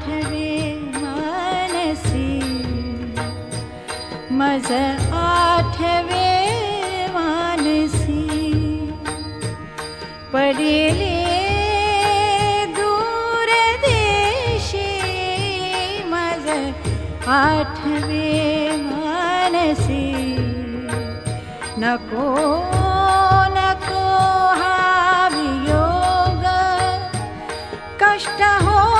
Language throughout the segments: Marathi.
आठवे मानसी मज आठवे मानसी पडेले दूर देशी मज आठवे मानसी नको नको हावियोग कष्ट हो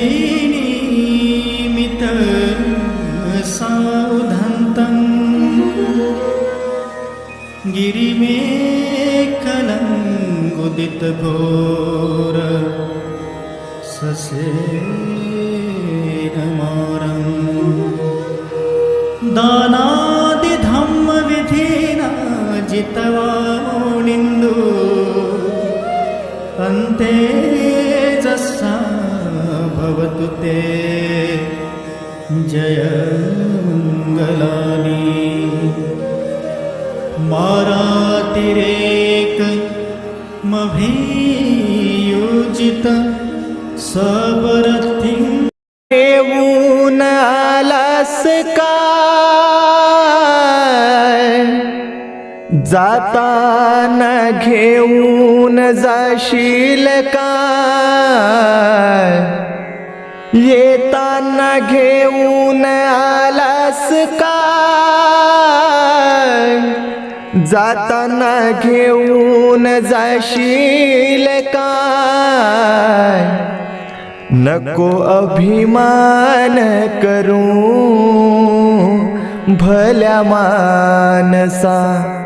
निमित सौधन्तं गिरिमेखलङ्गुदितभोर ससेनमारम् दानादिधम्मविधिना जितवाणिन्दु अन्ते जय मङ्गलानि मारातिरेकमभियोजित सबरथि आलास का जाताना घेऊन जाशील का येताना घेऊन आलास का जाताना घेऊन जाशील का नको अभिमान करू भल्या मानसा